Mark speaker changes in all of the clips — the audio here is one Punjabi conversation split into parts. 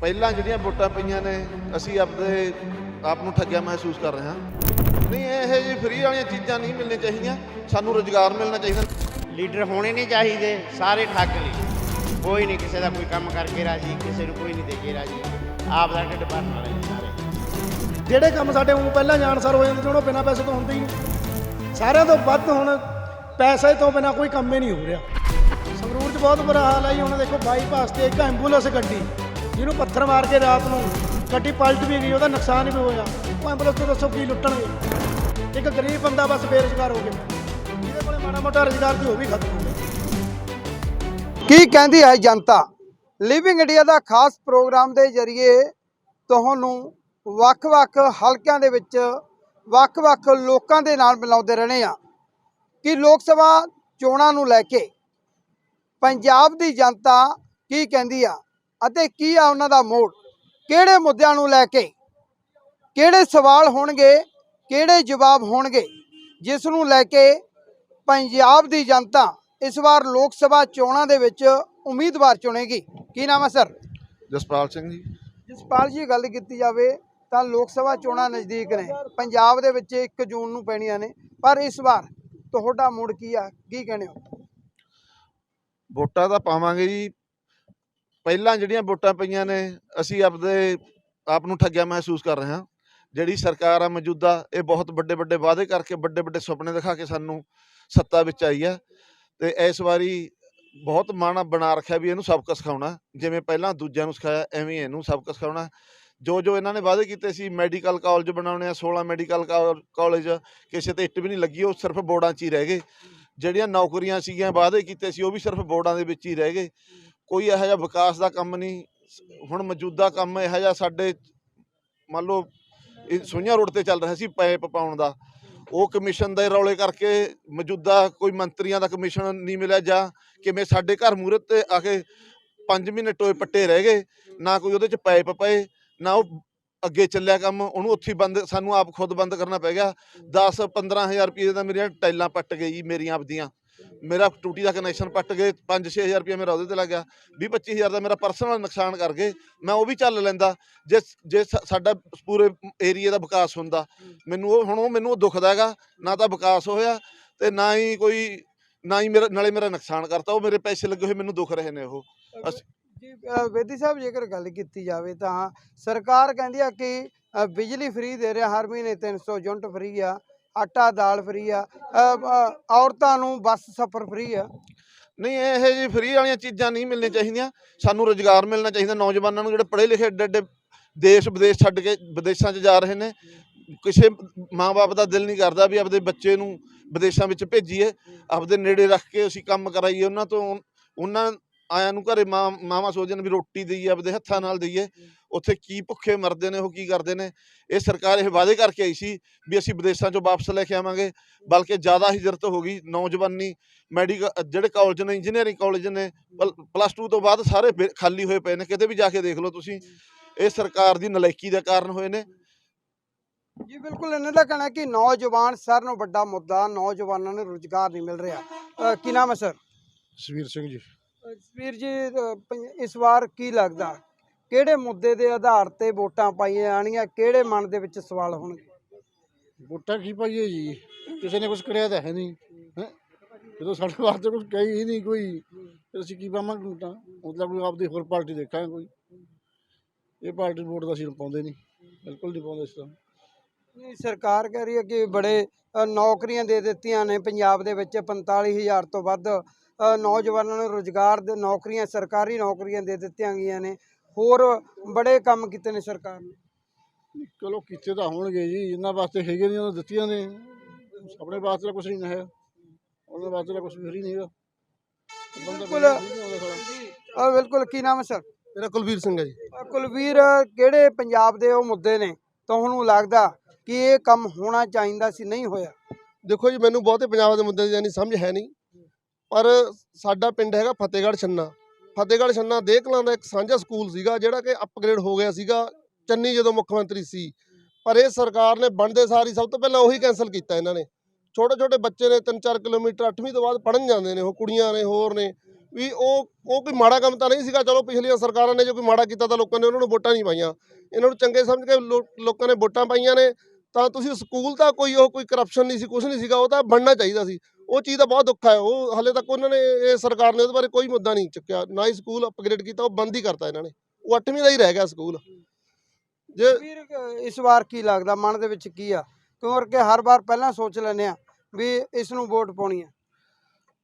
Speaker 1: ਪਹਿਲਾਂ ਜਿਹੜੀਆਂ ਵੋਟਾਂ ਪਈਆਂ ਨੇ ਅਸੀਂ ਆਪਦੇ ਆਪ ਨੂੰ ਠੱਗਿਆ ਮਹਿਸੂਸ ਕਰ ਰਹੇ ਹਾਂ। ਨਹੀਂ ਇਹ ਜੀ ਫ੍ਰੀ ਵਾਲੀਆਂ ਚੀਜ਼ਾਂ ਨਹੀਂ ਮਿਲਣੀਆਂ ਚਾਹੀਦੀਆਂ ਸਾਨੂੰ ਰੋਜ਼ਗਾਰ ਮਿਲਣਾ ਚਾਹੀਦਾ।
Speaker 2: ਲੀਡਰ ਹੋਣੇ ਨਹੀਂ ਚਾਹੀਦੇ ਸਾਰੇ ਠੱਗ ਲਈ ਕੋਈ ਨਹੀਂ ਕਿਸੇ ਦਾ ਕੋਈ ਕੰਮ ਕਰਕੇ ਰਾਜੀ ਕਿਸੇ ਨੂੰ ਕੋਈ ਨਹੀਂ ਦੇ ਕੇ ਰਾਜੀ। ਆਪ ਦਾ ਢਿੱਡ ਭਰਨ ਵਾਲੇ ਨੇ ਸਾਰੇ।
Speaker 3: ਜਿਹੜੇ ਕੰਮ ਸਾਡੇ ਉਹ ਪਹਿਲਾਂ ਜਾਣ ਸਰ ਹੋ ਜਾਂਦੇ ਸੀ ਹੁਣ ਉਹ ਬਿਨਾਂ ਪੈਸੇ ਤੋਂ ਹੁੰਦੇ ਹੀ ਸਾਰਿਆਂ ਤੋਂ ਵੱਧ ਹੁਣ ਪੈਸੇ ਤੋਂ ਬਿਨਾਂ ਕੋਈ ਕੰਮ ਹੀ ਨਹੀਂ ਹੋ ਰਿਹਾ। ਸੰਗਰੂਰ 'ਚ ਬਹੁਤ ਬੁਰਾ ਹਾਲ ਹੈ ਜੀ ਹੁਣ ਦੇਖੋ ਬਾਈਪਾਸ ਤੇ ਇੱਕ ਐਂਬੂਲੈਂਸ ਗੱਡੀ। ਜਿਹਨੂੰ ਪੱਥਰ ਮਾਰ ਕੇ ਰਾਤ ਨੂੰ, ਗੱਡੀ ਪਲਟ ਵੀ ਗਈ, ਉਹਦਾ ਨੁਕਸਾਨ ਵੀ ਹੋਇਆ। ਉਹ ਐਂਬੂਲੈਂਸ ਤੋਂ ਦੱਸੋ ਕੀ ਲੁੱਟਣਗੇ। ਇੱਕ ਗਰੀਬ ਬੰਦਾ ਬਸ ਬੇਰੁਜ਼ਗਾਰ ਹੋ ਗਿਆ। ਜਿਹਦੇ ਕੋਲੇ ਮਾੜਾ ਮੋਟਾ ਰੁਜ਼ਗਾਰ ਸੀ, ਉਹ ਵੀ ਖਤਮ ਹੋ ਗਿਆ।
Speaker 4: ਕੀ ਕਹਿੰਦੀ ਹੈ ਜਨਤਾ? ਲਿਵਿੰਗ ਇੰਡੀਆ ਦਾ ਖਾਸ ਪ੍ਰੋਗਰਾਮ ਦੇ ਜ਼ਰੀਏ ਤੁਹਾਨੂੰ ਵੱਖ-ਵੱਖ ਹਲਕਿਆਂ ਦੇ ਵਿੱਚ ਵੱਖ-ਵੱਖ ਲੋਕਾਂ ਦੇ ਨਾਲ ਮਿਲਾਉਂਦੇ ਰਹਿਣੇ ਆ ਕਿ ਲੋਕ ਸਭਾ ਚੋਣਾਂ ਨੂੰ ਲੈ ਕੇ ਪੰਜਾਬ ਦੀ ਜਨਤਾ ਕੀ ਕਹਿੰਦੀ ਆ? ਅਤੇ ਕੀ ਆ ਉਹਨਾਂ ਦਾ ਮੋੜ? ਕਿਹੜੇ ਮੁੱਦਿਆਂ ਨੂੰ ਲੈ ਕੇ? ਕਿਹੜੇ ਸਵਾਲ ਹੋਣਗੇ? ਕਿਹੜੇ ਜਵਾਬ ਹੋਣਗੇ? ਜਿਸ ਨੂੰ ਲੈ ਕੇ ਪੰਜਾਬ ਦੀ ਜਨਤਾ ਇਸ ਵਾਰ ਲੋਕ ਸਭਾ ਚੋਣਾਂ ਦੇ ਵਿੱਚ ਉਮੀਦਵਾਰ ਚੁਣੇਗੀ। ਕੀ ਨਾਮ ਹੈ ਸਰ?
Speaker 1: ਜਸਪਾਲ ਸਿੰਘ ਜੀ।
Speaker 4: ਜਸਪਾਲ ਜੀ ਗੱਲ ਕੀਤੀ ਜਾਵੇ ਤਾਂ ਲੋਕ ਸਭਾ ਚੋਣਾਂ ਨਜ਼ਦੀਕ ਨੇ। ਪੰਜਾਬ ਦੇ ਵਿੱਚ 1 ਜੂਨ ਨੂੰ ਪੈਣੀਆਂ ਨੇ। ਪਰ ਇਸ ਵਾਰ ਤੁਹਾਡਾ ਮੁੜ ਕੀ ਆ? ਕੀ ਕਹਿੰਦੇ ਹੋ?
Speaker 1: ਵੋਟਾਂ ਤਾਂ ਪਾਵਾਂਗੇ ਜੀ। ਪਹਿਲਾਂ ਜਿਹੜੀਆਂ ਵੋਟਾਂ ਪਈਆਂ ਨੇ, ਅਸੀਂ ਆਪਦੇ ਆਪ ਨੂੰ ਠੱਗਿਆ ਮਹਿਸੂਸ ਕਰ ਰਹੇ ਹਾਂ। ਜਿਹੜੀ ਸਰਕਾਰ ਆ ਮੌਜੂਦਾ, ਇਹ ਬਹੁਤ ਵੱਡੇ ਵੱਡੇ ਵਾਅਦੇ ਕਰਕੇ ਵੱਡੇ ਵੱਡੇ ਸੁਪਨੇ ਦਿਖਾ ਕੇ ਸਾਨੂੰ ਸੱਤਾ ਵਿੱਚ ਆਈ ਆ ਤੇ ਇਸ ਵਾਰੀ ਬਹੁਤ ਮਾਣਾ ਬਣਾ ਰੱਖਿਆ ਵੀ ਇਹਨੂੰ ਸਬਕ ਸਿਖਾਉਣਾ। ਜਿਵੇਂ ਪਹਿਲਾਂ ਦੂਜਿਆਂ ਨੂੰ ਸਿਖਾਇਆ, ਐਵੇਂ ਇਹਨੂੰ ਸਬਕ ਸਿਖਾਉਣਾ। ਜੋ ਜੋ ਇਹਨਾਂ ਨੇ ਵਾਅਦੇ ਕੀਤੇ ਸੀ, ਮੈਡੀਕਲ ਕਾਲਜ ਬਣਾਉਣੇ ਆ 16 ਮੈਡੀਕਲ ਕਾਲਜ, ਕਿਸੇ ਤੇ ਇੱਟ ਵੀ ਨਹੀਂ ਲੱਗੀ, ਉਹ ਸਿਰਫ ਬੋਰਡਾਂ 'ਚ ਹੀ ਰਹਿ ਗਏ। ਜਿਹੜੀਆਂ ਨੌਕਰੀਆਂ ਸੀਗੀਆਂ, ਵਾਅਦੇ ਕੀਤੇ ਸੀ, ਉਹ ਵੀ ਸਿਰਫ ਬੋਰਡਾਂ ਦੇ ਵਿੱਚ ਹੀ ਰਹਿ ਗਏ। ਕੋਈ ਇਹੋ ਜਿਹਾ ਵਿਕਾਸ ਦਾ ਕੰਮ ਨਹੀਂ, ਹੁਣ ਮੌਜੂਦਾ ਕੰਮ ਇਹੋ ਜਿਹਾ ਸਾਡੇ ਮੰਨ ਲਓ ਇਹ ਰੋਡ ਤੇ ਚੱਲ ਰਿਹਾ ਸੀ ਪਾਈਪ ਪਾਉਣ ਦਾ, ਉਹ ਕਮਿਸ਼ਨ ਦੇ ਰੌਲੇ ਕਰਕੇ ਮੌਜੂਦਾ ਕੋਈ ਮੰਤਰੀਆਂ ਦਾ ਕਮਿਸ਼ਨ ਨਹੀਂ ਮਿਲਿਆ ਜਾਂ ਕਿਵੇਂ ਸਾਡੇ ਘਰ ਮੂਹਰੇ ਤੇ ਆ ਕੇ 5 ਮਹੀਨੇ ਟੋਏ ਪੱਟੇ ਰਹਿ ਗਏ, ਨਾ ਕੋਈ ਉਹਦੇ ਚ ਪਾਈਪ ਪਏ, ਨਾ ਉਹ ਅੱਗੇ ਚੱਲਿਆ ਕੰਮ, ਉਹਨੂੰ ਉੱਥੇ ਬੰਦ, ਸਾਨੂੰ ਆਪ ਖੁਦ ਬੰਦ ਕਰਨਾ ਪੈ ਗਿਆ 10 15000 ਰੁਪਏ ਦਾ ਮੇਰੀਆਂ ਟਾਈਲਾਂ ਪੱਟ ਗਈ ਮੇਰੀਆਂ ਆਪਦੀਆਂ। ਮੇਰਾ ਟੂਟੀ ਦਾ ਕਨੈਕਸ਼ਨ ਪੱਟ ਗਏ 5-6000 ਰੁਪਏ ਮੇਰਾ ਉਹਦੇ ਤੇ ਲੱਗ ਗਿਆ। 20-25000 ਦਾ ਮੇਰਾ ਪਰਸਨਲ ਨੁਕਸਾਨ ਕਰ ਗਏ ਮੈਂ ਉਹ ਵੀ ਚੱਲ ਲੈਂਦਾ। ਜੇ ਜੇ ਸਾਡਾ ਪੂਰੇ ਏਰੀਆ ਦਾ ਵਿਕਾਸ ਹੁੰਦਾ ਮੈਨੂੰ ਉਹ ਹੁਣ ਉਹ ਮੈਨੂੰ ਉਹ ਦੁਖਦਾ ਹੈਗਾ ਨਾ ਤਾਂ ਵਿਕਾਸ ਹੋਇਆ ਤੇ ਨਾ ਹੀ ਕੋਈ ਨਾ ਹੀ ਮੇਰਾ ਨਾਲੇ ਮੇਰਾ ਨੁਕਸਾਨ ਕਰਤਾ ਉਹ ਮੇਰੇ ਪੈਸੇ ਲੱਗੇ ਹੋਏ ਮੈਨੂੰ ਦੁਖ ਰਹੇ ਨੇ ਉਹ।
Speaker 4: ਜੀ ਬੇਦੀ ਸਾਹਿਬ ਜੇਕਰ ਗੱਲ ਕੀਤੀ ਜਾਵੇ ਤਾਂ ਸਰਕਾਰ ਕਹਿੰਦੀ ਆ ਕਿ ਬਿਜਲੀ ਫ੍ਰੀ ਦੇ ਰਿਹਾ ਹਰ ਮਹੀਨੇ 300 ਯੂਨਿਟ ਫ੍ਰੀ ਆ। ਆਟਾ ਦਾਲ ਫ੍ਰੀ ਆ। ਔਰਤਾਂ ਨੂੰ ਬੱਸ ਸਫ਼ਰ ਫ੍ਰੀ ਆ।
Speaker 1: ਨਹੀਂ, ਇਹ ਜੀ ਫ੍ਰੀ ਵਾਲੀਆਂ ਚੀਜ਼ਾਂ ਨਹੀਂ ਮਿਲਣੀਆਂ ਚਾਹੀਦੀਆਂ। ਸਾਨੂੰ ਰੋਜ਼ਗਾਰ ਮਿਲਣਾ ਚਾਹੀਦਾ। ਨੌਜਵਾਨਾਂ ਨੂੰ ਜਿਹੜੇ ਪੜ੍ਹੇ ਲਿਖੇ ਐਡੇ ਐਡੇ ਦੇਸ਼, ਵਿਦੇਸ਼ ਛੱਡ ਕੇ ਵਿਦੇਸ਼ਾਂ 'ਚ ਜਾ ਰਹੇ ਨੇ, ਕਿਸੇ ਮਾਂ-ਬਾਪ ਦਾ ਦਿਲ ਨਹੀਂ ਕਰਦਾ ਵੀ ਆਪਦੇ ਬੱਚੇ ਨੂੰ ਵਿਦੇਸ਼ਾਂ ਵਿੱਚ ਭੇਜੀਏ। ਆਪਦੇ ਨੇੜੇ ਰੱਖ ਕੇ ਅਸੀਂ ਕੰਮ ਕਰਾਈਏ। ਉਹਨਾਂ ਤੋਂ ਉਹਨਾਂ ਆਇਆਂ ਨੂੰ ਘਰੇ ਮਾਂ ਮਾਵਾਂ ਸੋਚਣ ਵੀ ਰੋਟੀ ਦਈਏ ਆਪਦੇ ਹੱਥਾਂ ਨਾਲ ਦਈਏ। ਉੱਥੇ ਕੀ ਭੁੱਖੇ ਮਰਦੇ ਨੇ ਉਹ ਕੀ ਕਰਦੇ ਨੇ? ਇਹ ਸਰਕਾਰ ਇਹ ਵਾਅਦੇ ਕਰਕੇ ਆਈ ਸੀ ਵੀ ਅਸੀਂ ਵਿਦੇਸ਼ਾਂ 'ਚੋਂ ਵਾਪਸ ਲੈ ਕੇ ਆਵਾਂਗੇ। ਬਲਕਿ ਜ਼ਿਆਦਾ ਹਿਜਰਤ ਹੋ ਗਈ ਨੌਜਵਾਨੀ ਮੈਡੀਕਲ ਜਿਹੜੇ ਕਾਲਜ ਨੇ ਇੰਜੀਨੀਅਰਿੰਗ ਕਾਲਜ ਨੇ ਪਲੱਸ 2 ਤੋਂ ਬਾਅਦ ਸਾਰੇ ਬੇ- ਖਾਲੀ ਹੋਏ ਪਏ ਨੇ ਕਿਤੇ ਵੀ ਜਾ ਕੇ ਦੇਖ ਲਓ ਤੁਸੀਂ। ਇਹ ਸਰਕਾਰ ਦੀ ਨਲਾਇਕੀ ਦੇ ਕਾਰਨ ਹੋਏ ਨੇ।
Speaker 4: ਜੀ ਬਿਲਕੁਲ ਇਹਨਾਂ ਦਾ ਕਹਿਣਾ ਕਿ ਨੌਜਵਾਨ ਸਾਰਿਆਂ ਨੂੰ ਵੱਡਾ ਮੁੱਦਾ ਨੌਜਵਾਨਾਂ ਨੂੰ ਰੁਜ਼ਗਾਰ ਨਹੀਂ ਮਿਲ ਰਿਹਾ। ਕੀ ਨਾਮ ਹੈ ਸਰ?
Speaker 5: ਸਵੀਰ ਸਿੰਘ ਜੀ।
Speaker 4: ਵੀਰ ਜੀ ਇਸ ਵਾਰ ਕੀ ਲੱਗਦਾ? ਕਿਹੜੇ ਮੁੱਦੇ ਦੇ ਆਧਾਰ ਤੇ ਵੋਟਾਂ ਪਾਈਆਂ ਜਾਣਗੀਆਂ? ਕਿਹੜੇ ਮਨ ਦੇ ਵਿੱਚ ਸਵਾਲ ਹੋਣਗੇ?
Speaker 5: ਵੋਟਾਂ ਕੀ ਪਾਈਏ ਜੀ? ਕਿਸੇ ਨੇ ਕੁਝ ਕਰਿਆ ਤਾਂ ਹੈ ਨਹੀਂ ਹੈ? ਜਦੋਂ ਸਾਡੇ ਵਾਸਤੇ ਕੁਝ ਕਹੀ ਹੀ ਨਹੀਂ ਕੋਈ ਫਿਰ ਅਸੀਂ ਕੀ ਪਾਵਾਂਗੇ ਵੋਟਾਂ? ਮਤਲਬ ਕੋਈ ਆਪਦੀ ਹੋਰ ਪਾਰਟੀ ਦੇਖਾਂਗੇ ਕੋਈ। ਇਹ ਪਾਰਟੀ ਵੋਟ ਤਾਂ ਅਸੀਂ ਪਾਉਂਦੇ ਨਹੀਂ ਬਿਲਕੁਲ ਨਹੀਂ ਪਾਉਂਦੇ ਇਸ ਤਰ੍ਹਾਂ।
Speaker 4: ਨਹੀਂ ਸਰਕਾਰ ਕਹਿ ਰਹੀ ਹੈ ਕਿ ਬੜੇ ਅ, ਨੌਕਰੀਆਂ ਦੇ ਦਿੱਤੀਆਂ ਨੇ। ਪੰਜਾਬ ਦੇ ਵਿੱਚ 45000 ਤੋਂ ਵੱਧ ਨੌਜਵਾਨਾਂ ਨੂੰ ਰੁਜ਼ਗਾਰ ਦੇ ਨੌਕਰੀਆਂ ਸਰਕਾਰੀ ਨੌਕਰੀਆਂ ਦੇ ਦਿੱਤੀਆਂ ਗਈਆਂ ਨੇ। ਹੋਰ ਬੜੇ ਕੰਮ ਕੀਤੇ ਨੇ ਸਰਕਾਰ ਨੇ।
Speaker 5: ਚਲੋ ਕੀਤੇ ਤਾਂ ਹੋਣਗੇ ਜੀ ਜਿੰਨਾ ਵਾਸਤੇ ਹੈਗੇ ਨੇ ਉਹਨਾਂ ਦਿੱਤੀਆਂ ਨੇ। ਆਪਣੇ ਵਾਸਤੇ ਕੁਝ ਨਹੀਂ ਹੈ। ਉਹਨਾਂ ਵਾਸਤੇ ਤਾਂ ਕੁਝ ਵੀ ਨਹੀਂ ਹੈਗਾ।
Speaker 4: ਬਿਲਕੁਲ।
Speaker 5: ਨਹੀਂ।
Speaker 4: ਅ, ਬਿਲਕੁਲ ਕੀ ਨਾਮ ਹੈ ਸਰ?
Speaker 6: ਮੇਰਾ ਕੁਲਵੀਰ ਸਿੰਘ ਹੈ ਜੀ।
Speaker 4: ਕੁਲਵੀਰ ਕਿਹੜੇ ਪੰਜਾਬ ਦੇ ਉਹ ਮੁੱਦੇ ਨੇ? ਤੁਹਾਨੂੰ ਲੱਗਦਾ ਕਿ ਇਹ ਕੰਮ ਹੋਣਾ ਚਾਹੀਦਾ ਸੀ ਨਹੀਂ ਹੋਇਆ?
Speaker 6: ਦੇਖੋ ਜੀ ਮੈਨੂੰ ਬਹੁਤੇ ਪੰਜਾਬ ਦੇ ਮੁੱਦੇ ਦੀ ਜਾਨੀ ਸਮਝ ਹੈ ਨਹੀਂ। ਪਰ ਸਾਡਾ ਪਿੰਡ ਹੈਗਾ ਫਤਿਹਗੜ੍ਹ ਛੰਨਾ। ਫਤਿਹਗੜ੍ਹ ਛੰਨਾ ਦੇਕਲਾਂ ਦਾ ਇੱਕ ਸਾਂਝਾ ਸਕੂਲ ਸੀਗਾ, ਜਿਹੜਾ ਕਿ ਅਪਗ੍ਰੇਡ ਹੋ ਗਿਆ ਸੀਗਾ ਚੰਨੀ ਜਦੋਂ ਮੁੱਖ ਮੰਤਰੀ ਸੀ। ਪਰ ਇਹ ਸਰਕਾਰ ਨੇ ਬਣਦੇ ਸਾਰੀ ਸਭ ਤੋਂ ਪਹਿਲਾਂ ਉਹੀ ਕੈਨਸਲ ਕੀਤਾ ਇਹਨਾਂ ਨੇ। ਛੋਟੇ ਛੋਟੇ ਬੱਚੇ ਨੇ 3-4 ਕਿਲੋਮੀਟਰ 8ਵੀਂ ਤੋਂ ਬਾਅਦ ਪੜਨ ਜਾਂਦੇ ਨੇ, ਉਹ ਕੁੜੀਆਂ ਨੇ, ਹੋਰ ਨੇ। ਵੀ ਉਹ ਉਹ ਕੋਈ ਮਾੜਾ ਕੰਮ ਤਾਂ ਨਹੀਂ ਸੀਗਾ, ਚਲੋ ਪਿਛਲੀਆਂ ਸਰਕਾਰਾਂ ਨੇ ਜੋ ਕੋਈ ਮਾੜਾ ਕੀਤਾ ਤਾਂ ਲੋਕਾਂ ਨੇ ਉਹਨਾਂ ਨੂੰ ਵੋਟਾਂ ਨਹੀਂ ਪਾਈਆਂ। ਇਹਨਾਂ ਨੂੰ ਚੰਗੇ ਸਮਝ ਕੇ ਲੋ- ਲੋਕਾਂ ਨੇ ਵੋਟਾਂ ਪਾਈਆਂ ਨੇ, ਤਾਂ ਤੁਸੀਂ ਸਕੂਲ ਤਾਂ ਕੋਈ ਉਹ ਕੋਈ ਕਰਪਸ਼ਨ ਨਹੀਂ ਸੀ ਕੁਝ ਨਹੀਂ ਸੀਗਾ, ਉਹ ਤਾਂ ਬਣਨਾ ਚਾਹੀਦਾ ਸੀ। ਉਹ ਚੀਜ਼ ਦਾ ਬਹੁਤ ਦੁੱਖ ਹੈ ਉਹ ਹਲੇ ਤੱਕ ਉਹਨਾਂ ਨੇ ਇਹ ਸਰਕਾਰ ਨੇ ਉਹਦੇ ਬਾਰੇ ਕੋਈ ਮੁੱਦਾ ਨਹੀਂ ਚੁੱਕਿਆ ਨਾ ਹੀ ਸਕੂਲ ਅਪਗ੍ਰੇਡ ਕੀਤਾ ਉਹ ਬੰਦ ਹੀ ਕਰਤਾ ਇਹਨਾਂ ਨੇ ਉਹ 8ਵੀਂ ਦਾ ਹੀ ਰਹਿ ਗਿਆ ਸਕੂਲ। ਜੇ
Speaker 4: ਇਸ ਵਾਰ ਕੀ ਲੱਗਦਾ ਮਨ ਦੇ ਵਿੱਚ ਕੀ ਆ? ਕਿਉਂਕਿ ਹਰ ਵਾਰ ਪਹਿਲਾਂ ਸੋਚ ਲੈਂਦੇ ਆ ਵੀ ਇਸ ਨੂੰ ਵੋਟ ਪਾਉਣੀ ਆ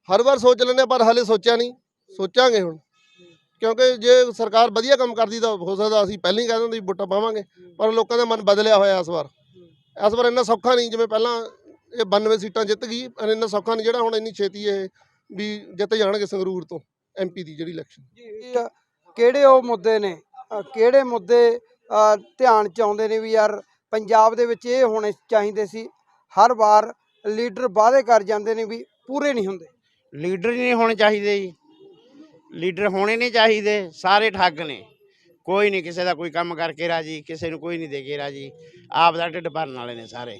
Speaker 6: ਹਰ ਵਾਰ ਸੋਚ ਲੈਂਦੇ ਹਾਂ, ਪਰ ਹਾਲੇ ਸੋਚਿਆ ਨਹੀਂ ਸੋਚਾਂਗੇ ਹੁਣ। ਕਿਉਂਕਿ ਜੇ ਸਰਕਾਰ ਵਧੀਆ ਕੰਮ ਕਰਦੀ ਤਾਂ ਹੋ ਸਕਦਾ ਅਸੀਂ ਪਹਿਲਾਂ ਹੀ ਕਹਿ ਦਿੰਦੇ ਵੀ ਵੋਟਾਂ ਪਾਵਾਂਗੇ ਪਰ ਲੋਕਾਂ ਦਾ ਮਨ ਬਦਲਿਆ ਹੋਇਆ ਇਸ ਵਾਰ। ਇਸ ਵਾਰ ਇੰਨਾ ਸੌਖਾ ਨਹੀਂ ਜਿਵੇਂ ਪਹਿਲਾਂ ਇਹ 92 ਸੀਟਾਂ ਜਿੱਤ ਗਈ ਪਰ ਇੰਨਾ ਸੌਖਾ ਨਹੀਂ ਜਿਹੜਾ ਹੁਣ ਇੰਨੀ ਛੇਤੀ ਇਹ ਵੀ ਜਿੱਤ ਜਾਣਗੇ ਸੰਗਰੂਰ ਤੋਂ ਐਮਪੀ ਦੀ ਜਿਹੜੀ ਇਲੈਕਸ਼ਨ
Speaker 4: ਇਹ ਕਿਹੜੇ ਉਹ ਮੁੱਦੇ ਨੇ? ਅ, ਕਿਹੜੇ ਮੁੱਦੇ ਅ, ਧਿਆਨ ਚ ਆਉਂਦੇ ਨੇ ਵੀ ਯਾਰ ਪੰਜਾਬ ਦੇ ਵਿੱਚ ਇਹ ਹੋਣੇ ਚਾਹੀਦੇ ਸੀ ਹਰ ਵਾਰ ਲੀਡਰ ਵਾਅਦੇ ਕਰ ਜਾਂਦੇ ਨੇ ਵੀ ਪੂਰੇ ਨਹੀਂ ਹੁੰਦੇ।
Speaker 2: ਲੀਡਰ ਹੀ ਨਹੀਂ ਹੋਣੇ ਚਾਹੀਦੇ ਜੀ। ਲੀਡਰ ਹੋਣੇ ਨਹੀਂ ਚਾਹੀਦੇ ਸਾਰੇ ਠੱਗ ਨੇ। ਕੋਈ ਨਹੀਂ ਕਿਸੇ ਦਾ ਕੋਈ ਕੰਮ ਕਰਕੇ ਰਾਜੀ ਕਿਸੇ ਨੂੰ ਕੋਈ ਨਹੀਂ ਦੇ ਕੇ ਰਾਜੀ। ਆਪ ਦਾ ਢਿੱਡ ਭਰਨ ਵਾਲੇ ਨੇ ਸਾਰੇ।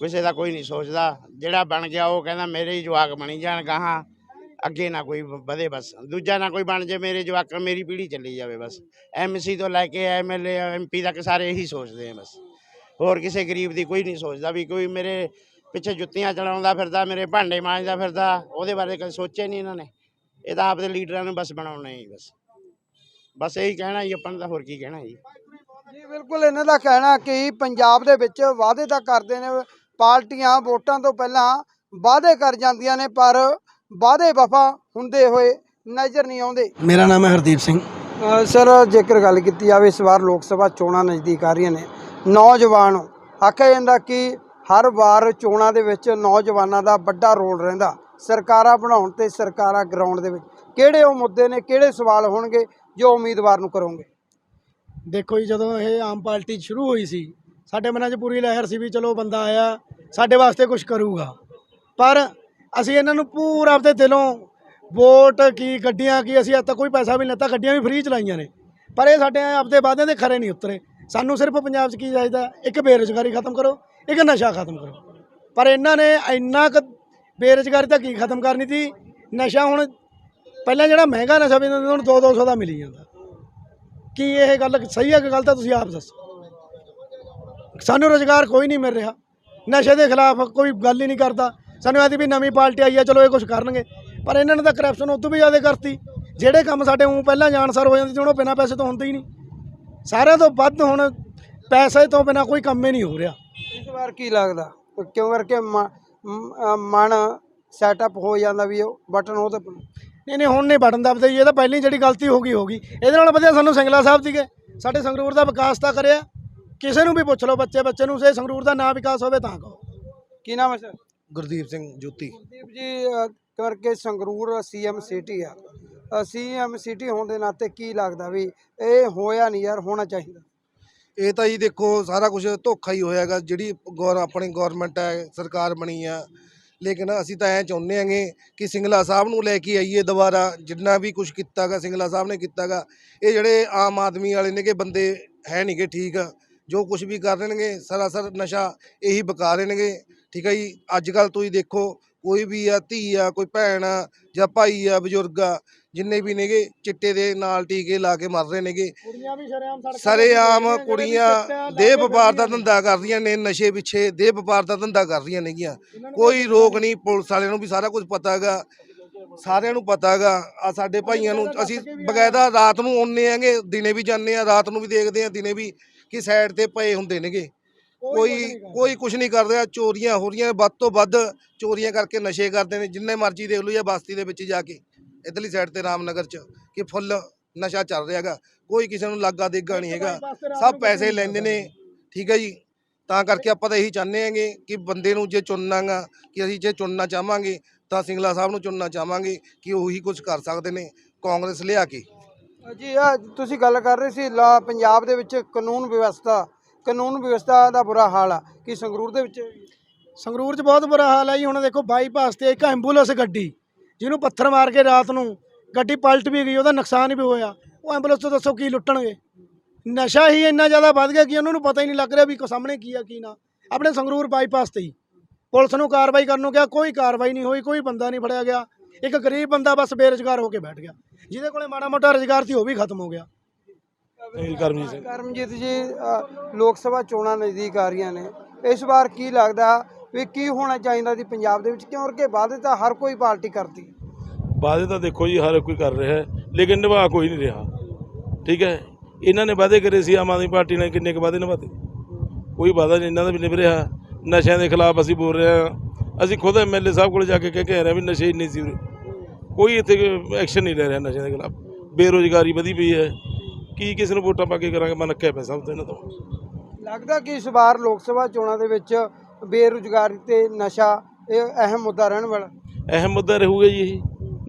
Speaker 2: ਕਿਸੇ ਦਾ ਕੋਈ ਨਹੀਂ ਸੋਚਦਾ। ਜਿਹੜਾ ਬਣ ਗਿਆ ਉਹ ਕਹਿੰਦਾ ਮੇਰੇ ਹੀ ਜਵਾਕ ਬਣੀ ਜਾਣ, ਗਾਹਾਂ ਅੱਗੇ ਨਾ ਕੋਈ ਵਧੇ ਬਸ। ਦੂਜਾ ਨਾ ਕੋਈ ਬਣ ਜੇ ਮੇਰੇ ਜਵਾਕ, ਮੇਰੀ ਪੀੜ੍ਹੀ ਚੱਲੀ ਜਾਵੇ ਬਸ। ਐਮਸੀ ਤੋਂ ਲੈ ਕੇ ਐਮਐਲਏ ਐਮਪੀ ਤੱਕ ਸਾਰੇ ਇਹੀ ਸੋਚਦੇ ਆ ਬਸ। ਹੋਰ ਕਿਸੇ ਗਰੀਬ ਦੀ ਕੋਈ ਨਹੀਂ ਸੋਚਦਾ ਵੀ ਕੋਈ ਮੇਰੇ ਪਿੱਛੇ ਜੁੱਤੀਆਂ ਚਲਾਉਂਦਾ ਫਿਰਦਾ, ਮੇਰੇ ਭਾਂਡੇ ਮਾਂਜਦਾ ਫਿਰਦਾ, ਉਹਦੇ ਬਾਰੇ ਕਦੇ ਸੋਚਿਆ ਨਹੀਂ ਇਹਨਾਂ ਨੇ? ਇਹ ਤਾਂ ਆਪਦੇ ਲੀਡਰਾਂ ਨੂੰ ਬਸ ਬਣਾਉਣਾ ਹੀ ਬਸ। ਬਸ ਇਹੀ ਕਹਿਣਾ ਜੀ, ਆਪਾਂ ਨੂੰ ਤਾਂ ਹੋਰ ਕੀ ਕਹਿਣਾ ਜੀ।
Speaker 4: ਜੀ, ਬਿਲਕੁਲ ਇਹਨਾਂ ਦਾ ਕਹਿਣਾ ਕਿ ਪੰਜਾਬ ਦੇ ਵਿੱਚ ਵਾਅਦੇ ਤਾਂ ਕਰਦੇ ਨੇ ਪਾਰਟੀਆਂ ਵੋਟਾਂ ਤੋਂ ਪਹਿਲਾਂ ਵਾਅਦੇ ਕਰ ਜਾਂਦੀਆਂ ਨੇ ਪਰ ਵਾਅਦੇ ਵਫਾ ਹੁੰਦੇ ਹੋਏ ਨਜ਼ਰ ਨਹੀਂ ਆਉਂਦੇ।
Speaker 3: ਮੇਰਾ ਨਾਮ ਹੈ ਹਰਦੀਪ ਸਿੰਘ।
Speaker 4: ਸਰ ਜੇਕਰ ਗੱਲ ਕੀਤੀ ਜਾਵੇ ਇਸ ਵਾਰ ਲੋਕ ਸਭਾ ਚੋਣਾਂ ਨਜ਼ਦੀਕ ਆ ਰਹੀਆਂ ਨੇ। ਨੌਜਵਾਨ ਆਖਿਆ ਜਾਂਦਾ ਕਿ ਹਰ ਵਾਰ ਚੋਣਾਂ ਦੇ ਵਿੱਚ ਨੌਜਵਾਨਾਂ ਦਾ ਵੱਡਾ ਰੋਲ ਰਹਿੰਦਾ। ਸਰਕਾਰਾਂ ਬਣਾਉਣ ਤੇ ਸਰਕਾਰਾਂ ਗਰਾਊਂਡ ਦੇ ਵਿੱਚ। ਕਿਹੜੇ ਉਹ ਮੁੱਦੇ ਨੇ ਕਿਹੜੇ ਸਵਾਲ ਹੋਣਗੇ ਜੋ ਉਮੀਦਵਾਰ ਨੂੰ ਕਰੋਗੇ?
Speaker 3: ਦੇਖੋ ਜੀ ਜਦੋਂ ਇਹ ਆਮ ਪਾਰਟੀ ਸ਼ੁਰੂ ਹੋਈ ਸੀ ਸਾਡੇ ਮਨਾਂ 'ਚ ਪੂਰੀ ਲਹਿਰ ਸੀ ਵੀ ਚਲੋ ਬੰਦਾ ਆਇਆ ਸਾਡੇ ਵਾਸਤੇ ਕੁਝ ਕਰੂਗਾ। ਪਰ ਅਸੀਂ ਇਹਨਾਂ ਨੂੰ ਪੂਰਾ ਆਪਦੇ ਦਿਲੋਂ ਵੋਟ ਕੀ ਗੱਡੀਆਂ ਕੀ ਅਸੀਂ ਅੱਜ ਤੱਕ ਕੋਈ ਪੈਸਾ ਵੀ ਨਹੀਂ ਲਿੱਤਾ, ਗੱਡੀਆਂ ਵੀ ਫ੍ਰੀ ਚਲਾਈਆਂ ਨੇ। ਪਰ ਇਹ ਸਾਡੇ ਆਪਦੇ ਵਾਅਦਿਆਂ ਦੇ ਖਰੇ ਨਹੀਂ ਉਤਰੇ। ਸਾਨੂੰ ਸਿਰਫ ਪੰਜਾਬ 'ਚ ਕੀ ਚਾਹੀਦਾ? ਇੱਕ ਬੇਰੁਜ਼ਗਾਰੀ ਖਤਮ ਕਰੋ, ਇੱਕ ਨਸ਼ਾ ਖਤਮ ਕਰੋ। ਪਰ ਇਹਨਾਂ ਨੇ ਇੰਨਾ ਕੁ ਬੇਰੁਜ਼ਗਾਰੀ ਤਾਂ ਕੀ ਖਤਮ ਕਰਨੀ ਸੀ? ਨਸ਼ਾ ਹੁਣ ਪਹਿਲਾਂ ਜਿਹੜਾ ਮਹਿੰਗਾ ਨਸ਼ਾ ਵੀ ਹੁਣ 2-200 ਦਾ ਮਿਲੀ ਜਾਂਦਾ। ਕੀ ਇਹ ਗੱਲ ਸਹੀ ਹੈ ਕਿ ਗਲਤ ਹੈ? ਤੁਸੀਂ ਆਪ ਦੱਸੋ। ਸਾਨੂੰ ਰੋਜ਼ਗਾਰ ਕੋਈ ਨਹੀਂ ਮਿਲ ਰਿਹਾ। ਨਸ਼ੇ ਦੇ ਖਿਲਾਫ ਕੋਈ ਗੱਲ ਹੀ ਨਹੀਂ ਕਰਦਾ। ਸਾਨੂੰ ਆਦੀ ਵੀ ਨਵੀਂ ਪਾਰਟੀ ਆਈ ਹੈ ਚਲੋ ਇਹ ਕੁਝ ਕਰਨਗੇ। ਪਰ ਇਹਨਾਂ ਨੇ ਤਾਂ ਕਰਪਸ਼ਨ ਉਦੋਂ ਵੀ ਜ਼ਿਆਦਾ ਕਰਤੀ। ਜਿਹੜੇ ਕੰਮ ਸਾਡੇ ਉਹ ਪਹਿਲਾਂ ਜਾਣਸਾਰ ਹੋ ਜਾਂਦੇ ਸੀ ਉਹ ਬਿਨਾਂ ਪੈਸੇ ਤੋਂ ਹੁੰਦੇ ਹੀ ਨਹੀਂ। ਸਾਰਿਆਂ ਤੋਂ ਵੱਧ ਹੁਣ ਪੈਸੇ ਤੋਂ ਬਿਨਾਂ ਕੋਈ ਕੰਮ ਹੀ ਨਹੀਂ ਹੋ ਰਿਹਾ।
Speaker 4: ਇਸ ਵਾਰ ਕੀ ਲੱਗਦਾ? ਕਿਉਂ ਕਰਕੇ ਮਨ ਸੈਟਅਪ ਹੋ ਜਾਂਦਾ ਵੀ ਉਹ ਬਟਨ ਉਹ ਤੇ
Speaker 3: ਨਹੀਂ ਨਹੀਂ ਹੁਣ ਨਹੀਂ ਬਟਨ ਦੱਬਦੇ ਇਹ ਤਾਂ ਪਹਿਲੀ ਜਿਹੜੀ ਗਲਤੀ ਹੋ ਗਈ ਹੋ ਗਈ। ਇਹਦੇ ਨਾਲ ਵਧੀਆ ਸਾਨੂੰ ਸਿੰਗਲਾ ਸਾਹਿਬ ਸੀਗੇ। ਸਾਡੇ ਸੰਗਰੂਰ ਦਾ ਵਿਕਾਸ ਤਾਂ ਕਰਿਆ। ਕਿਸੇ ਨੂੰ ਵੀ ਪੁੱਛ ਲਓ ਬੱਚੇ ਬੱਚੇ ਨੂੰ ਸੇ ਸੰਗਰੂਰ ਦਾ ਨਾ ਵਿਕਾਸ ਹੋਵੇ ਤਾਂ ਕਹੋ।
Speaker 4: ਕੀ ਨਾਮ ਹੈ ਸਰ?
Speaker 7: ਗੁਰਦੀਪ ਸਿੰਘ ਜੋਤੀ।
Speaker 4: ਦੀਪ ਜੀ ਅ, ਕਰਕੇ ਸੰਗਰੂਰ ਸੀਐਮ ਸਿਟੀ ਆ। ਸੀਐਮ ਸਿਟੀ ਹੋਣ ਦੇ ਨਾਤੇ ਕੀ ਲੱਗਦਾ ਵੀ ਇਹ ਹੋਇਆ ਨਹੀਂ ਯਾਰ ਹੋਣਾ ਚਾਹੀਦਾ।
Speaker 7: ਇਹ ਤਾਂ ਜੀ ਦੇਖੋ ਸਾਰਾ ਕੁਝ ਧੋਖਾ ਹੀ ਹੋਇਆਗਾ। ਜਿਹੜੀ ਗੌਰ ਆਪਣੀ ਗਵਰਨਮੈਂਟ ਹੈ ਸਰਕਾਰ ਬਣੀ ਆ। ਲੇਕਿਨ ਅਸੀਂ ਤਾਂ ਐ ਚਾਹੁੰਦੇ ਆਂਗੇ ਕਿ ਸਿੰਗਲਾ ਸਾਹਿਬ ਨੂੰ ਲੈ ਕੇ ਆਈਏ ਦੁਬਾਰਾ। ਜਿੰਨਾ ਵੀ ਕੁਝ ਕੀਤਾਗਾ ਸਿੰਗਲਾ ਸਾਹਿਬ ਨੇ ਕੀਤਾਗਾ। ਇਹ ਜਿਹੜੇ ਆਮ ਆਦਮੀ ਵਾਲੇ ਨੇਗੇ ਬੰਦੇ ਹੈ ਨਹੀਂਗੇ ਠੀਕ। ਜੋ ਕੁਝ ਵੀ ਕਰ ਰਹੇ ਸਰਾਸਰ ਨਸ਼ਾ ਇਹੀ ਬਕਾ ਰਹੇ ਨੇਗੇ ਠੀਕ ਹੈ ਜੀ? ਅੱਜ ਕੱਲ ਤੁਸੀਂ ਦੇਖੋ ਕੋਈ ਵੀ ਆ ਧੀ ਆ ਕੋਈ ਭੈਣ ਆ ਜਾਂ ਭਾਈ ਆ ਬਜ਼ੁਰਗ ਆ ਜਿੰਨੇ ਵੀ ਨੇਗੇ ਚਿੱਟੇ ਦੇ ਨਾਲ ਟੀਕੇ ਲਾ ਕੇ ਮਰ ਰਹੇ ਨੇਗੇ।
Speaker 3: ਕੁੜੀਆਂ ਵੀ ਸ਼ਰੇਆਮ ਸੜਕਾਂ ਤੇ
Speaker 7: ਸਰੇਆਮ
Speaker 3: ਫਿਰਦੀਆਂ, ਜਿਹੜੇ ਵੀ
Speaker 7: ਕੁੜੀਆਂ ਦੇਹ ਵਪਾਰ ਦਾ। ਧੰਦਾ ਕਰਦੀਆਂ ਨੇ ਨਸ਼ੇ ਪਿੱਛੇ ਦੇਹ ਵਪਾਰ ਦਾ ਧੰਦਾ ਕਰ ਰਹੀਆਂ ਨੇਗੀਆਂ। ਕੋਈ ਰੋਕ ਨਹੀਂ ਪੁਲਿਸ ਵਾਲਿਆਂ ਨੂੰ ਵੀ ਸਾਰਾ ਕੁਝ ਪਤਾ ਹੈਗਾ। ਸਾਰਿਆਂ ਨੂੰ ਪਤਾ ਹੈਗਾ। ਆ ਸਾਡੇ ਭਾਈਆਂ ਨੂੰ ਅਸੀਂ ਬਕਾਇਦਾ ਰਾਤ ਨੂੰ ਆਉਂਦੇ ਆਂਗੇ ਦਿਨੇ ਵੀ ਜਾਂਦੇ ਆ ਰਾਤ ਨੂੰ ਵੀ ਦੇਖਦੇ ਆ ਦਿਨੇ ਵੀ ਕਿ ਸਾਈਡ ਤੇ ਪਏ ਹੁੰਦੇ ਨੇਗੇ। ਕੋਈ ਕੋਈ ਕੁਝ ਨਹੀਂ ਕਰ ਰਿਹਾ ਚੋਰੀਆਂ ਹੋ ਰਹੀਆਂ ਵੱਧ ਤੋਂ ਵੱਧ ਚੋਰੀਆਂ ਕਰਕੇ ਨਸ਼ੇ ਕਰਦੇ ਨੇ ਜਿੰਨੇ ਮਰਜ਼ੀ ਦੇਖ ਲਓ ਜਾਂ ਬਸਤੀ ਦੇ ਵਿੱਚ ਜਾ ਕੇ ਇਧਰਲੀ ਸਾਈਡ ਤੇ ਰਾਮਨਗਰ ਚ ਕਿ ਫੁੱਲ ਨਸ਼ਾ ਚੱਲ ਰਿਹਾ ਹੈਗਾ ਕੋਈ ਕਿਸੇ ਨੂੰ ਲਾਗਾ ਦੇਗਾ ਨਹੀਂ ਹੈਗਾ ਸਭ ਪੈਸੇ ਲੈਂਦੇ ਨੇ ਠੀਕ ਹੈ ਜੀ ਤਾਂ ਕਰਕੇ ਆਪਾਂ ਤਾਂ ਇਹੀ ਚਾਹੁੰਦੇ ਆਂਗੇ ਕਿ ਬੰਦੇ ਨੂੰ ਜੇ ਚੁਣਨਾਗਾ ਕਿ ਅਸੀਂ ਜੇ ਚੁਣਨਾ ਚਾਹਾਂਗੇ ਤਾਂ ਸਿੰਗਲਾ ਸਾਹਿਬ ਨੂੰ ਚੁਣਨਾ ਚਾਹਾਂਗੇ ਕਿ ਉਹੀ ਕੁਝ ਕਰ ਸਕਦੇ ਨੇ ਕਾਂਗਰਸ ਲਿਆ ਕੇ।
Speaker 4: ਜੀ, ਆ ਤੁਸੀਂ ਗੱਲ ਕਰ ਰਹੇ ਸੀ, ਲਾ ਪੰਜਾਬ ਦੇ ਵਿੱਚ ਕਾਨੂੰਨ ਵਿਵਸਥਾ ਕਾਨੂੰਨ ਵਿਵਸਥਾ ਦਾ ਬੁਰਾ ਹਾਲ ਆ। ਕਿ ਸੰਗਰੂਰ ਦੇ ਵਿੱਚ?
Speaker 3: ਸੰਗਰੂਰ 'ਚ ਬਹੁਤ ਬੁਰਾ ਹਾਲ ਹੈ ਜੀ, ਹੁਣ ਦੇਖੋ ਬਾਈਪਾਸ ਤੇ ਇੱਕ ਐਂਬੂਲੈਂਸ ਗੱਡੀ, ਜਿਹਨੂੰ ਪੱਥਰ ਮਾਰ ਕੇ ਰਾਤ ਨੂੰ ਗੱਡੀ ਪਲਟ ਵੀ ਗਈ, ਉਹਦਾ ਨੁਕਸਾਨ ਵੀ ਹੋਇਆ। ਉਹ ਐਂਬੂਲੈਂਸ ਤੋਂ ਦੱਸੋ ਕੀ ਲੁੱਟਣਗੇ? ਨਸ਼ਾ ਹੀ ਇੰਨਾ ਜ਼ਿਆਦਾ ਵੱਧ ਗਿਆ ਕਿ ਉਹਨਾਂ ਨੂੰ ਪਤਾ ਹੀ ਨਹੀਂ ਲੱਗ ਰਿਹਾ ਵੀ ਕੋ ਸਾਹਮਣੇ ਕੀ ਆ, ਕੀ ਨਾ। ਆਪਣੇ ਸੰਗਰੂਰ ਬਾਈਪਾਸ ਤੇ ਹੀ। ਪੁਲਿਸ ਨੂੰ ਕਾਰਵਾਈ ਕਰਨ ਨੂੰ ਕਿਹਾ, ਕੋਈ ਕਾਰਵਾਈ ਨਹੀਂ ਹੋਈ, ਕੋਈ ਬੰਦਾ ਨਹੀਂ ਫੜਿਆ ਗਿਆ। ਇੱਕ ਗਰੀਬ ਬੰਦਾ ਬਸ ਬੇਰੁਜ਼ਗਾਰ ਹੋ ਕੇ ਬੈਠ ਗਿਆ। ਜਿਹਦੇ ਕੋਲੇ ਮਾੜਾ ਮੋਟਾ ਰੁਜ਼ਗਾਰ ਸੀ ਉਹ ਵੀ ਖਤਮ ਹੋ ਗਿਆ।
Speaker 8: ਕਰਮਜੀਤ ਸਿੰਘ।
Speaker 4: ਕਰਮਜੀਤ ਜੀ ਅ, ਲੋਕ ਸਭਾ ਚੋਣਾਂ ਨਜ਼ਦੀਕ ਆ ਰਹੀਆਂ ਨੇ। ਇਸ ਵਾਰ ਕੀ ਲੱਗਦਾ ਵੀ ਕੀ ਹੋਣਾ ਚਾਹੀਦਾ ਸੀ ਪੰਜਾਬ ਦੇ ਵਿੱਚ? ਕਿਉਂਕਿ ਵਾਅਦੇ ਤਾਂ ਹਰ ਕੋਈ ਪਾਰਟੀ ਕਰਦੀ
Speaker 8: ਵਾਅਦੇ ਤਾਂ ਦੇਖੋ ਜੀ ਹਰ ਕੋਈ ਕਰ ਰਿਹਾ ਹੈ ਲੇਕਿਨ ਨਿਭਾ ਕੋਈ ਨਹੀਂ ਰਿਹਾ। ਠੀਕ ਹੈ? ਇਹਨਾਂ ਨੇ ਵਾਅਦੇ ਕਰੇ ਸੀ ਆਮ ਆਦਮੀ ਪਾਰਟੀ ਨੇ ਕਿੰਨੇ ਕੁ ਵਾਅਦੇ ਨਿਭਾਤੇ? ਕੋਈ ਵਾਅਦਾ ਨਹੀਂ ਇਹਨਾਂ ਦਾ ਵੀ ਨਿਭ ਰਿਹਾ। ਨਸ਼ਿਆਂ ਦੇ ਖਿਲਾਫ ਅਸੀਂ ਬੋਲ ਰਹੇ ਹਾਂ। ਅਸੀਂ ਖੁਦ ਐਮਐਲਏ ਸਾਹਿਬ ਕੋਲ ਜਾ ਕੇ ਕਹਿ ਕੇ ਆ ਰਹੇ ਹਾਂ ਵੀ ਨਸ਼ੇ ਇੰਨੇ ਸੀ ਉਰੇ। ਕੋਈ ਇੱਥੇ ਐਕਸ਼ਨ ਨਹੀਂ ਲੈ ਰਿਹਾ ਨਸ਼ਿਆਂ ਦੇ ਖਿਲਾਫ। ਬੇਰੋਜ਼ਗਾਰੀ ਵਧੀ ਪਈ ਹੈ। ਕੀ ਕਿਸੇ ਨੂੰ ਵੋਟਾਂ ਪਾ ਕੇ ਕਰਾਂਗੇ? ਮਨ ਅੱਕਿਆ ਪਿਆ ਸਭ ਤੋਂ ਇਹਨਾਂ ਤੋਂ।
Speaker 4: ਲੱਗਦਾ ਕਿ ਇਸ ਵਾਰ ਲੋਕ ਸਭਾ ਚੋਣਾਂ ਦੇ ਵਿੱਚ ਬੇਰੁਜ਼ਗਾਰੀ ਤੇ ਨਸ਼ਾ ਇਹ ਅਹਿਮ ਮੁੱਦਾ ਰਹਿਣ ਵਾਲਾ।
Speaker 8: ਅਹਿਮ ਮੁੱਦਾ ਰਹੂਗਾ ਜੀ ਇਹ।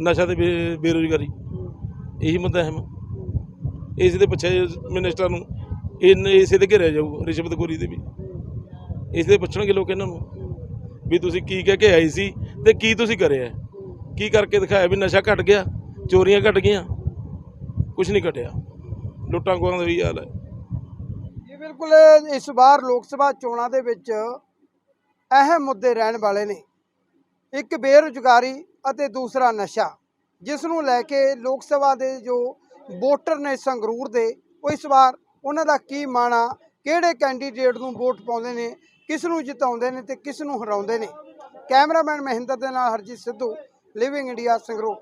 Speaker 8: ਨਸ਼ਾ ਤੇ ਬੇ- ਬੇਰੁਜ਼ਗਾਰੀ। ਇਹੀ ਮੁੱਦਾ ਅਹਿਮ। ਇਸ ਦੇ ਪਿੱਛੇ ਮਿਨਿਸਟਰ ਨੂੰ ਇਨ ਇਸੇ ਤੇ ਘਿਰਿਆ ਜਾਊ ਰਿਸ਼ਵਤਖੋਰੀ ਦੇ ਵੀ। ਇਸ ਦੇ ਪੁੱਛਣਗੇ ਲੋਕ ਇਹਨਾਂ ਨੂੰ। ਵੀ ਤੁਸੀਂ ਕੀ ਕਹਿ ਕੇ ਆਏ ਸੀ ਤੇ ਕੀ ਤੁਸੀਂ ਕਰਿਆ ਕੀ ਕਰਕੇ ਦਿਖਾਇਆ ਵੀ ਨਸ਼ਾ ਘਟ ਗਿਆ? ਚੋਰੀਆਂ ਘਟ ਗਈਆਂ? ਕੁਝ ਨਹੀਂ ਘਟਿਆ। ਲੁੱਟਾਂ ਖੋਹਾਂ ਦਾ ਵੀ ਹਾਲ ਹੈ।
Speaker 4: ਇਹ ਬਿਲਕੁਲ, ਇਸ ਵਾਰ ਲੋਕ ਸਭਾ ਚੋਣਾਂ ਦੇ ਵਿੱਚ ਅਹਿਮ ਮੁੱਦੇ ਰਹਿਣ ਵਾਲੇ ਨੇ। ਇੱਕ ਬੇਰੁਜ਼ਗਾਰੀ ਅਤੇ ਦੂਸਰਾ ਨਸ਼ਾ, ਜਿਸ ਨੂੰ ਲੈ ਕੇ ਲੋਕ ਸਭਾ ਦੇ ਜੋ ਵੋਟਰ ਨੇ ਸੰਗਰੂਰ ਦੇ, ਉਹ ਇਸ ਵਾਰ ਉਹਨਾਂ ਦਾ ਕੀ ਮਾਣਾ, ਕਿਹੜੇ ਕੈਂਡੀਡੇਟ ਨੂੰ ਵੋਟ ਪਾਉਂਦੇ ਨੇ ਕਿਸ ਨੂੰ ਜਿਤਾਉਂਦੇ ਨੇ ਤੇ ਕਿਸ ਨੂੰ ਹਰਾਉਂਦੇ ਨੇ? ਕੈਮਰਾਮੈਨ ਮਹਿੰਦਰ ਦੇ ਨਾਲ ਹਰਜੀਤ ਸਿੱਧੂ ਲਿਵਿੰਗ ਇੰਡੀਆ ਸੰਗਰੂਰ।